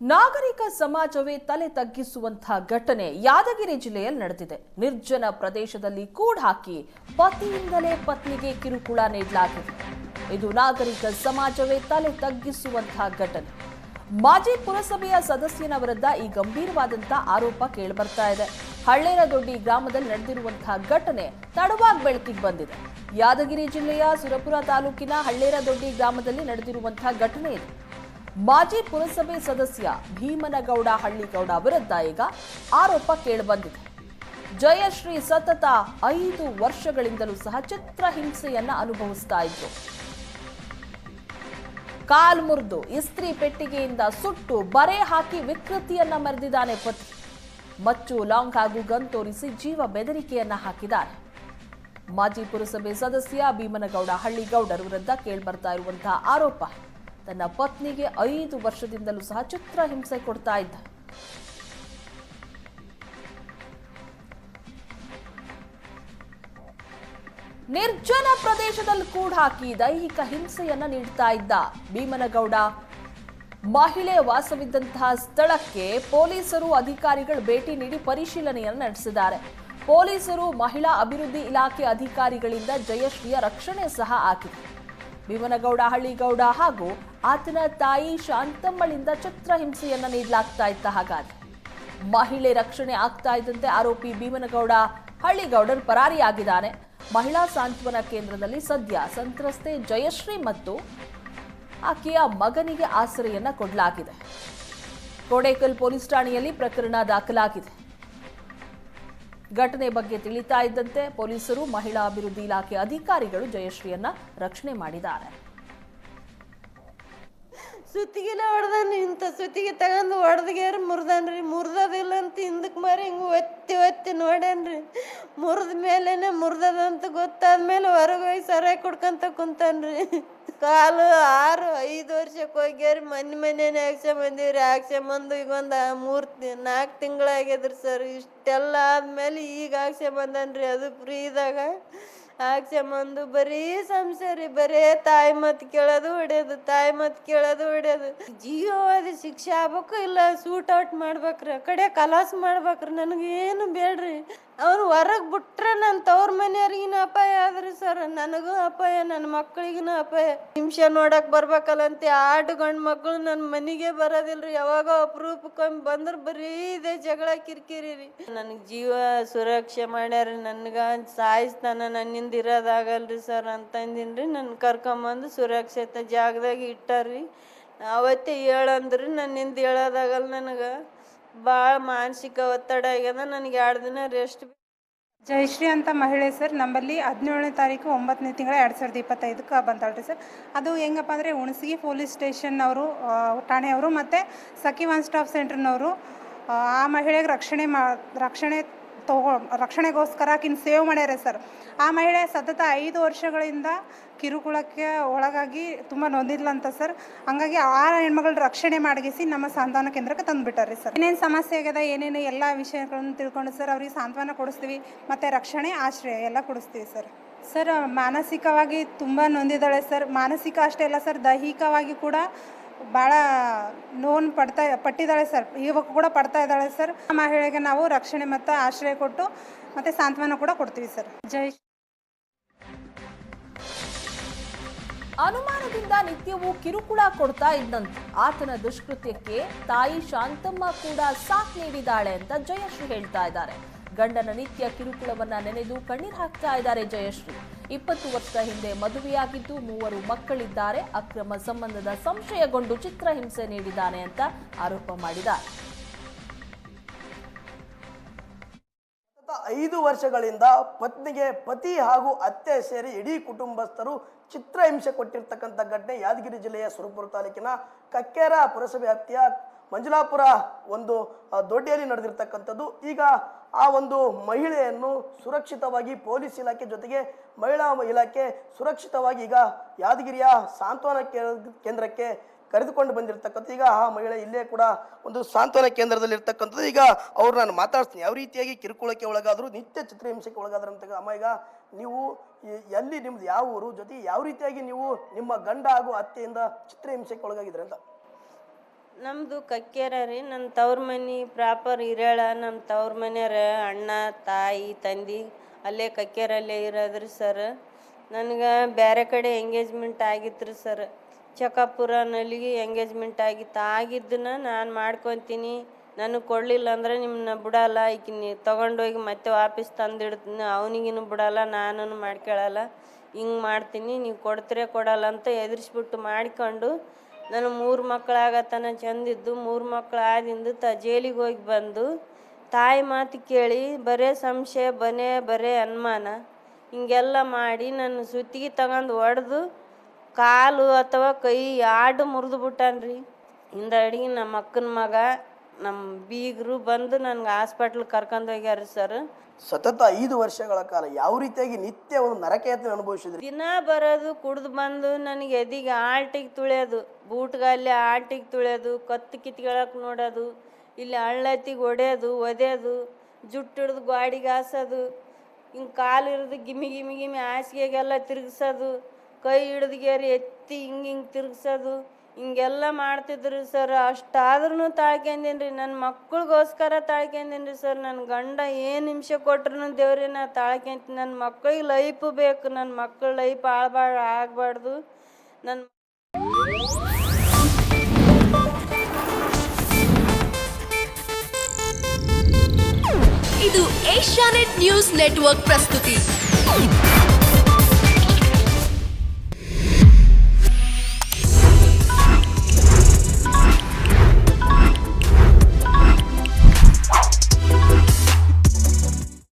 ನಾಗರಿಕ ಸಮಾಜವೇ ತಲೆ ತಗ್ಗಿಸುವಂತಹ ಘಟನೆ ಯಾದಗಿರಿ ಜಿಲ್ಲೆಯಲ್ಲಿ ನಡೆದಿದೆ. ನಿರ್ಜನ ಪ್ರದೇಶದಲ್ಲಿ ಕೂಡಾಕಿ ಪತಿಯಿಂದಲೇ ಪತ್ನಿಗೆ ಕಿರುಕುಳ ನೀಡಲಾಗಿದೆ. ಇದು ನಾಗರಿಕ ಸಮಾಜವೇ ತಲೆ ತಗ್ಗಿಸುವಂತಹ ಘಟನೆ. ಮಾಜಿ ಪುರಸಭೆಯ ಸದಸ್ಯನ ವಿರುದ್ಧ ಈ ಗಂಭೀರವಾದಂತಹ ಆರೋಪ ಕೇಳಿಬರ್ತಾ ಇದೆ. ಹಳ್ಳೇರದೊಡ್ಡಿ ಗ್ರಾಮದಲ್ಲಿ ನಡೆದಿರುವಂತಹ ಘಟನೆ ತಡವಾಗಿ ಬೆಳಕಿಗೆ ಬಂದಿದೆ. ಯಾದಗಿರಿ ಜಿಲ್ಲೆಯ ಸುರಪುರ ತಾಲೂಕಿನ ಹಳ್ಳೇರದೊಡ್ಡಿ ಗ್ರಾಮದಲ್ಲಿ ನಡೆದಿರುವಂತಹ ಘಟನೆ ಇದು. ಮಾಜಿ ಪುರಸಭೆ ಸದಸ್ಯ ಭೀಮನಗೌಡ ಹಳ್ಳಿಗೌಡ ವಿರುದ್ಧ ಈಗ ಆರೋಪ ಕೇಳಿಬಂದಿದೆ. ಜಯಶ್ರೀ ಸತತ ಐದು ವರ್ಷಗಳಿಂದಲೂ ಸಹ ಚಿತ್ರ ಹಿಂಸೆಯನ್ನ ಅನುಭವಿಸ್ತಾ ಇದ್ರು. ಕಾಲ್ ಮುರಿದು ಇಸ್ತ್ರಿ ಪೆಟ್ಟಿಗೆಯಿಂದ ಸುಟ್ಟು ಬರೆ ಹಾಕಿ ವಿಕೃತಿಯನ್ನ ಮರೆದಿದ್ದಾನೆ ಪತಿ. ಮಚ್ಚು ಲಾಂಗ್ ಹಾಗೂ ಗನ್ ತೋರಿಸಿ ಜೀವ ಬೆದರಿಕೆಯನ್ನ ಹಾಕಿದ್ದಾರೆ. ಮಾಜಿ ಪುರಸಭೆ ಸದಸ್ಯ ಭೀಮನಗೌಡ ಹಳ್ಳಿಗೌಡರ ವಿರುದ್ಧ ಕೇಳ್ಬರ್ತಾ ಇರುವಂತಹ ಆರೋಪ. ತನ್ನ ಪತ್ನಿಗೆ ಐದು ವರ್ಷದಿಂದಲೂ ಸಹ ಚಿತ್ರ ಹಿಂಸೆ ಕೊಡ್ತಾ ಇದ್ದ. ನಿರ್ಜನ ಪ್ರದೇಶದಲ್ಲಿ ಕೂಡ ಹಾಕಿ ದೈಹಿಕ ಹಿಂಸೆಯನ್ನ ನೀಡ್ತಾ ಇದ್ದ ಭೀಮನಗೌಡ. ಮಹಿಳೆ ವಾಸವಿದ್ದಂತಹ ಸ್ಥಳಕ್ಕೆ ಪೊಲೀಸರು ಅಧಿಕಾರಿಗಳು ಭೇಟಿ ನೀಡಿ ಪರಿಶೀಲನೆಯನ್ನು ನಡೆಸಿದ್ದಾರೆ. ಪೊಲೀಸರು ಮಹಿಳಾ ಅಭಿವೃದ್ಧಿ ಇಲಾಖೆ ಅಧಿಕಾರಿಗಳಿಂದ ಜಯಶ್ರೀಯ ರಕ್ಷಣೆ ಸಹ ಆಗಿದೆ ಭೀಮನಗೌಡ, ಹಳ್ಳಿಗೌಡ ಹಾಗೂ ಆತನ ತಾಯಿ ಶಾಂತಮ್ಮಳಿಂದ ಚಿತ್ರಹಿಂಸೆಯನ್ನ ನೀಡಲಾಗ್ತಾ ಇತ್ತ ಹಾಗಾದ್ರೆ. ಮಹಿಳೆ ರಕ್ಷಣೆ ಆಗ್ತಾ ಇದ್ದಂತೆ ಆರೋಪಿ ಭೀಮನಗೌಡ ಹಳ್ಳಿಗೌಡರು ಪರಾರಿಯಾಗಿದ್ದಾನೆ. ಮಹಿಳಾ ಸಾಂತ್ವನ ಕೇಂದ್ರದಲ್ಲಿ ಸದ್ಯ ಸಂತ್ರಸ್ತೆ ಜಯಶ್ರೀ ಮತ್ತು ಆಕೆಯ ಮಗನಿಗೆ ಆಸರೆಯನ್ನ ಕೊಡಲಾಗಿದೆ. ಕೋಡೇಕಲ್ ಪೊಲೀಸ್ ಠಾಣೆಯಲ್ಲಿ ಪ್ರಕರಣ ದಾಖಲಾಗಿದೆ. ಘಟನೆ ಬಗ್ಗೆ ತಿಳಿತಾ ಇದ್ದಂತೆ ಪೊಲೀಸರು ಮಹಿಳಾ ಅಭಿವೃದ್ಧಿ ಇಲಾಖೆ ಅಧಿಕಾರಿಗಳು ಜಯಶ್ರೀಯನ್ನ ರಕ್ಷಣೆ ಮಾಡಿದ್ದಾರೆ. ಸುತ್ತಿಗೆಲ್ಲ ಹೊಡ್ದಾನ ಇಂಥ ಸುತ್ತಿಗೆ ತಗೊಂಡು ಹೊಡೆದ್ಗ್ಯಾರ ಮುರ್ದನ್ರಿ? ಮುರ್ದದಿಲ್ಲ ಅಂತ ಹಿಂದಕ್ಕೆ ಮಾರಿ ಹಿಂಗೆ ಒತ್ತಿ ಒತ್ತಿ ನೋಡ್ಯಾನ್ರಿ ಮುರಿದ ಮೇಲೇನೆ ಮುರ್ದದಂತ ಗೊತ್ತಾದ್ಮೇಲೆ ಹೊರಗೆ ಹೋಗಿ ಸರಾಯಿ ಕುಡ್ಕಂತ ಕುಂತಾನ್ರಿ. ಕಾಲು ಆರು ಐದು ವರ್ಷಕ್ಕೆ ಹೋಗ್ಯಾರ, ಮನೆ ಮನೇನೆ ಆಕ್ಷೆ ಬಂದು ಈಗ ಒಂದು ಮೂರು ನಾಲ್ಕು ತಿಂಗಳಾಗ್ಯದ್ರಿ ಸರ್. ಇಷ್ಟೆಲ್ಲ ಆದ್ಮೇಲೆ ಈಗ ಆಕ್ಷೆ ಬಂದನ್ರಿ. ಅದು ಫ್ರೀದಾಗ. ಹಾಕ್ಸ್ಕೊಂಬಂದು ಬರೀ ಸಂಸಾರಿ, ಬರೇ ತಾಯಿ ಮತ್ ಕೇಳೋದು ಹೊಡೆಯೋದು, ತಾಯಿ ಮತ್ ಕೇಳೋದು ಹೊಡೆಯೋದು. ಅದು ಶಿಕ್ಷೆ ಆಗ್ಬೇಕು ಇಲ್ಲ ಸೂಟ್ ಔಟ್ ಮಾಡ್ಬೇಕ್ರಿ? ಕಡೆ ಕಲಾಸ್ ಮಾಡ್ಬೇಕ್ರಿ? ನನಗೇನು ಬೇಡ್ರಿ? ಅವ್ನು ಹೊರಗೆ ಬಿಟ್ರೆ ನನ್ನ ತವ್ರ ಮನೆಯವ್ರಿಗಿನ ಅಪಾಯ ಆದ್ರಿ ಸರ್. ನನಗೂ ಅಪಾಯ ನನ್ನ ಮಕ್ಳಿಗಿನ ಅಪಾಯ. ಹಿಂಸೆ ನೋಡಕ್ ಬರ್ಬೇಕಲ್ಲಂತೆ. ಆಡು ಗಂಡು ಮಕ್ಕಳು ನನ್ನ ಮನೆಗೆ ಬರೋದಿಲ್ರಿ. ಯಾವಾಗ ಅಪರೂಪಕ್ಕೊಮ್ಮೆ ಬಂದ್ರೆ ಬರೀ ಇದೆ ಜಗಳ ಕಿರಿಕಿರಿ ರೀ. ನನಗೆ ಜೀವ ಸುರಕ್ಷೆ ಮಾಡ್ಯಾರ ನನ್ಗ ಸಾಯಿಸ್ತಾನ ನನ್ನಿಂದ ಇರೋದಾಗಲ್ರಿ ಸರ್ ಅಂತಂದಿನ್ರಿ ನನ್ನ ಕರ್ಕೊಂಬಂದು ಸುರಕ್ಷಿತ ಜಾಗದಾಗ ಇಟ್ಟಾರ್ರಿ. ಅವತ್ತೇ ಹೇಳಂದ್ರಿ. ನನ್ನಿಂದ ಹೇಳೋದಾಗಲ್ಲ ನನಗೆ. ಭಾಳ ಮಾನಸಿಕ ಒತ್ತಡ ಆಗ್ಯದ. ನನಗೆ ಎರಡು ದಿನ ರೆಸ್ಟ್ ಜಯಶ್ರೀ ಅಂತ ಮಹಿಳೆ ಸರ್ ನಮ್ಮಲ್ಲಿ ಹದಿನೇಳನೇ ತಾರೀಕು ಒಂಬತ್ತನೇ ತಿಂಗಳ ಎರಡು ಸಾವಿರದ ಇಪ್ಪತ್ತೈದಕ್ಕೆ ಬಂದಾಳ್ರಿ ಸರ್ ಅದು ಹೆಂಗಪ್ಪ ಅಂದರೆ ಹುಣಸಗಿ ಪೊಲೀಸ್ ಸ್ಟೇಷನ್ನವರು ಠಾಣೆಯವರು ಮತ್ತು ಸಖಿ ಒನ್ ಸ್ಟಾಪ್ ಸೆಂಟ್ರ್ನವರು ಆ ಮಹಿಳೆಗೆ ರಕ್ಷಣೆ ಮಾ, ರಕ್ಷಣೆ ತಗೋ, ರಕ್ಷಣೆಗೋಸ್ಕರ ಆಕಿನ ಸೇವ್ ಮಾಡ್ಯಾರೆ ಸರ್ ಆ ಮಹಿಳೆ ಸತತ ಐದು ವರ್ಷಗಳಿಂದ ಕಿರುಕುಳಕ್ಕೆ ಒಳಗಾಗಿ ತುಂಬ ನೊಂದಿದ್ಲಂತ ಸರ್ ಹಂಗಾಗಿ ಆ ಹೆಣ್ಮಗಳ ರಕ್ಷಣೆ ಮಾಡಗಿಸಿ ನಮ್ಮ ಸಾಂತ್ವನ ಕೇಂದ್ರಕ್ಕೆ ತಂದುಬಿಟ್ಟಾರೆ ಸರ್ ಏನೇನು ಸಮಸ್ಯೆ ಆಗ್ಯದ, ಏನೇನು ಎಲ್ಲ ವಿಷಯಗಳನ್ನು ತಿಳ್ಕೊಂಡು ಸರ್ ಅವ್ರಿಗೆ ಸಾಂತ್ವನ ಕೊಡಿಸ್ತೀವಿ, ಮತ್ತು ರಕ್ಷಣೆ, ಆಶ್ರಯ ಎಲ್ಲ ಕೊಡಿಸ್ತೀವಿ ಸರ್ ಸರ್ ಮಾನಸಿಕವಾಗಿ ತುಂಬ ನೊಂದಿದ್ದಾಳೆ ಸರ್ ಮಾನಸಿಕ ಅಷ್ಟೇ ಅಲ್ಲ ಸರ್ ದೈಹಿಕವಾಗಿ ಕೂಡ ಭಾಳ ನೋವನ್ನು ಪಡ್ತಾ ಪಟ್ಟಿದ್ದಾಳೆ ಸರ್. ಇವಾಗ ಕೂಡ ಪಡ್ತಾ ಇದ್ದಾಳೆ ಸರ್. ಆ ಮಹಿಳೆಗೆ ನಾವು ರಕ್ಷಣೆ ಮತ್ತು ಆಶ್ರಯ ಕೊಟ್ಟು ಮತ್ತು ಸಾಂತ್ವನ ಕೂಡ ಕೊಡ್ತೀವಿ ಸರ್. ಜೈ ಅನುಮಾನದಿಂದ ನಿತ್ಯವೂ ಕಿರುಕುಳ ಕೊಡ್ತಾ ಇದ್ದಂತೆ. ಆತನ ದುಷ್ಕೃತ್ಯಕ್ಕೆ ತಾಯಿ ಶಾಂತಮ್ಮ ಕೂಡ ಸಾಥ್ ನೀಡಿದ್ದಾಳೆ ಅಂತ ಜಯಶ್ರೀ ಹೇಳ್ತಾ ಇದ್ದಾರೆ. ಗಂಡನ ನಿತ್ಯ ಕಿರುಕುಳವನ್ನ ನೆನೆದು ಕಣ್ಣೀರು ಹಾಕ್ತಾ ಇದ್ದಾರೆ ಜಯಶ್ರೀ. ಇಪ್ಪತ್ತು ವರ್ಷ ಹಿಂದೆ ಮದುವೆಯಾಗಿದ್ದು ಮೂವರು ಮಕ್ಕಳಿದ್ದಾರೆ. ಅಕ್ರಮ ಸಂಬಂಧದ ಸಂಶಯಗೊಂಡು ಚಿತ್ರಹಿಂಸೆ ನೀಡಿದ್ದಾನೆ ಅಂತ ಆರೋಪ ಮಾಡಿದ್ದಾರೆ ಐದು ವರ್ಷಗಳಿಂದ ಪತ್ನಿಗೆ ಪತಿ ಹಾಗೂ ಅತ್ತೆ ಸೇರಿ ಇಡೀ ಕುಟುಂಬಸ್ಥರು ಚಿತ್ರಹಿಂಸೆ ಕೊಟ್ಟಿರ್ತಕ್ಕಂಥ ಘಟನೆ ಯಾದಗಿರಿ ಜಿಲ್ಲೆಯ ಸುರಪುರ ತಾಲೂಕಿನ ಕಕ್ಕೇರ ಪುರಸಭೆ ವ್ಯಾಪ್ತಿಯ ಮಂಜುಳಾಪುರ ಒಂದು ದೊಡ್ಡಿಯಲ್ಲಿ ನಡೆದಿರ್ತಕ್ಕಂಥದ್ದು. ಈಗ ಆ ಒಂದು ಮಹಿಳೆಯನ್ನು ಸುರಕ್ಷಿತವಾಗಿ ಪೊಲೀಸ್ ಇಲಾಖೆ ಜೊತೆಗೆ ಮಹಿಳಾ ಇಲಾಖೆ ಸುರಕ್ಷಿತವಾಗಿ ಈಗ ಯಾದಗಿರಿಯ ಸಾಂತ್ವನ ಕೇಂದ್ರಕ್ಕೆ ಕರೆದುಕೊಂಡು ಬಂದಿರತಕ್ಕಂಥ ಈಗ ಆ ಮಹಿಳೆ ಇಲ್ಲೇ ಕೂಡ ಒಂದು ಸಾಂತ್ವನ ಕೇಂದ್ರದಲ್ಲಿ ಇರ್ತಕ್ಕಂಥದ್ದು ಈಗ ಅವ್ರು ನಾನು ಮಾತಾಡ್ತೀನಿ ಯಾವ ರೀತಿಯಾಗಿ ಕಿರುಕುಳಕ್ಕೆ ಒಳಗಾದರೂ, ನಿತ್ಯ ಚಿತ್ರಹಿಂಸೆಗೆ ಒಳಗಾದ್ರಂತ ಅಮ್ಮ, ಈಗ ನೀವು ಎಲ್ಲಿ ನಿಮ್ದು ಯಾವ ಊರು ಜೊತೆ ಯಾವ ರೀತಿಯಾಗಿ ನೀವು ನಿಮ್ಮ ಗಂಡ ಹಾಗೂ ಅತ್ತೆಯಿಂದ ಚಿತ್ರಹಿಂಸೆಗೆ ಒಳಗಾಗಿದ್ರೆ ಅಂತ? ನಮ್ಮದು ಕಕ್ಕೇರ ರೀ ನನ್ನ ತವ್ರ ಮನೆ ಪ್ರಾಪರ್ ಹಿರೇಳ ನಮ್ಮ ತವ್ರ ಮನೆಯವ್ರ ಅಣ್ಣ, ತಾಯಿ, ತಂದೆ ಅಲ್ಲೇ ಕಕ್ಕೇರಲ್ಲೇ ಇರೋದ್ರಿ ಸರ್. ನನಗೆ ಬೇರೆ ಕಡೆ ಎಂಗೇಜ್ಮೆಂಟ್ ಆಗಿತ್ತು ರೀ ಸರ್. ಚಕಾಪುರನಲ್ಲಿ ಎಂಗೇಜ್ಮೆಂಟ್ ಆಗಿತ್ತು ಆಗಿದ್ದನ್ನ ನಾನು ಮಾಡ್ಕೊತೀನಿ. ನನಗೆ ಕೊಡಲಿಲ್ಲ ಅಂದ್ರೆ ನಿಮ್ಮನ್ನ ಬಿಡಲ್ಲ, ಈಕಿನ ತೊಗೊಂಡೋಗಿ ಮತ್ತೆ ವಾಪಸ್ ತಂದಿಡ್ತೀನಿ ಅವನಿಗಿನ್ನು ಬಿಡಲ್ಲ ನಾನು ಮಾಡ್ಕೊಳ್ಳಲ್ಲ ಹಿಂಗೆ ಮಾಡ್ತೀನಿ, ನೀವು ಕೊಡ್ತೀರೇ, ಕೊಡಲ್ಲ ಅಂತ ಎದುರಿಸ್ಬಿಟ್ಟು ಮಾಡಿಕೊಂಡು ನಾನು ಮೂರು ಮಕ್ಕಳಾಗತನ ಚಂದಿದ್ದು, ಮೂರು ಮಕ್ಕಳು ಆದಿಂದ ತ ಜೈಲಿಗೆ ಹೋಗಿ ಬಂದು ತಾಯಿ ಮಾತು ಕೇಳಿ, ಬರೇ ಸಂಶಯ, ಬನೇ ಬರೇ ಅನುಮಾನ. ಹಿಂಗೆಲ್ಲ ಮಾಡಿ ನನ್ನ ಸುತ್ತಿಗೆ ತಗೊಂಡು ಒಡೆದು ಕಾಲು ಅಥವಾ ಕೈ ಆಡು ಮುರಿದು ಬಿಟ್ಟಾನ್ರಿ. ಹಿಂದಡಿಗೆ ನಮ್ಮ ಅಕ್ಕನ ಮಗ ನಮ್ಮ ಬೀಗರು ಬಂದು ನನಗೆ ಹಾಸ್ಪಿಟ್ಲ್ ಕರ್ಕೊಂಡು ಹೋಗ್ಯಾರ ಸರ್ ಸತತ ಐದು ವರ್ಷಗಳ ಕಾಲ ಯಾವ ರೀತಿಯಾಗಿ ನಿತ್ಯ ಒಂದು ನರಕಯಾತನೆ ಅನುಭವಿಸಿದ್ರು? ದಿನ ಬರೋದು ಕುಡ್ದು ಬಂದು ನನಗೆ ಎದಿಗೆ ಆಲ್ಟಿಗೆ ತುಳಿಯೋದು ಬೂಟ್ಗಲ್ಲಿ ಆಲ್ಟಿಗೆ ತುಳಿಯೋದು ಕತ್ತು ಕಿತ್ಕೊಳಕ್ಕೆ ನೋಡೋದು ಇಲ್ಲಿ ಹಳ್ಳತ್ತಿಗೆ ಒಡೆಯೋದು ಒದೆಯೋದು ಜುಟ್ಟು ಹಿಡ್ದು ಗಾಡಿಗೆ ಹಾಸೋದು ಹಿಂಗೆ ಕಾಲು ಹಿಡ್ದು ಗಿಮಿ ಗಿಮಿ ಗಿಮಿ ಹಾಸಿಗೆಗೆಲ್ಲ ತಿರುಗಿಸೋದು ಕೈ ಹಿಡ್ದುಗೇರಿ ಎತ್ತಿ ಹಿಂಗೆ ಹಿಂಗೆ ತಿರುಗಿಸೋದು ಹಿಂಗೆಲ್ಲ ಮಾಡ್ತಿದ್ರು ಸರ್. ಅಷ್ಟಾದ್ರೂ ತಾಳ್ಕೊಂಡೀನಿ ನನ್ನ ಮಕ್ಕಳಿಗೋಸ್ಕರ ತಾಳ್ಕೊಂಡೀನಿ ಸರ್. ನನ್ನ ಗಂಡ ಏನು ನಿಮಿಷ ಕೊಟ್ರು ದೇವ್ರಿ, ನಾ ತಾಳ್ಕೊಂತೀನಿ ನನ್ನ ಮಕ್ಕಳಿಗೆ ಲೈಫ್ ಬೇಕು. ನನ್ನ ಮಕ್ಕಳ ಲೈಫ್ ಆಳ್ಬಾರ್ದು ಆಗಬಾರ್ದು. ನನ್ನ ಇದು ಏಷ್ಯಾನೆಟ್ ನ್ಯೂಸ್ ನೆಟ್ವರ್ಕ್ ಪ್ರಸ್ತುತಿ.